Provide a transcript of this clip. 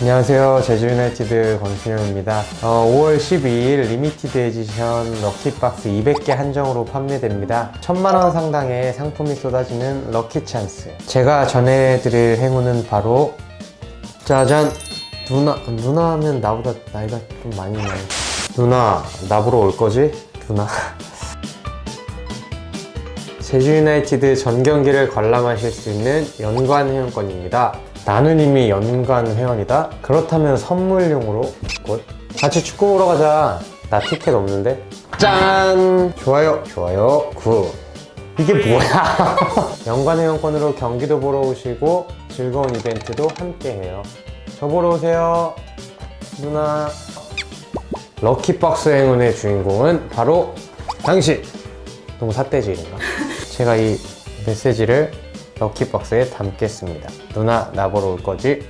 안녕하세요. 제주 유나이티드 권순영입니다. 어, 5월 12일 리미티드 에디션 럭키박스 200개 한정으로 판매됩니다. 1000만원 상당의 상품이 쏟아지는 럭키 찬스. 제가 전해드릴 행운은 바로 짜잔! 누나, 누나 하면 나보다 나이가 좀 많이 나요. 누나, 나보러 올 거지? 누나. 제주 유나이티드 전 경기를 관람하실 수 있는 연관 회원권입니다. 나는 이미 연관 회원이다? 그렇다면 선물용으로 곧 같이 축구 보러 가자. 나 티켓 없는데? 짠! 좋아요, 좋아요, 굿. 이게 뭐야? 연관 회원권으로 경기도 보러 오시고 즐거운 이벤트도 함께 해요. 저 보러 오세요. 누나. 럭키박스 행운의 주인공은 바로 당신! 너무 삿대질인가? 제가 이 메시지를 럭키박스에 담겠습니다. 누나 나 보러 올 거지?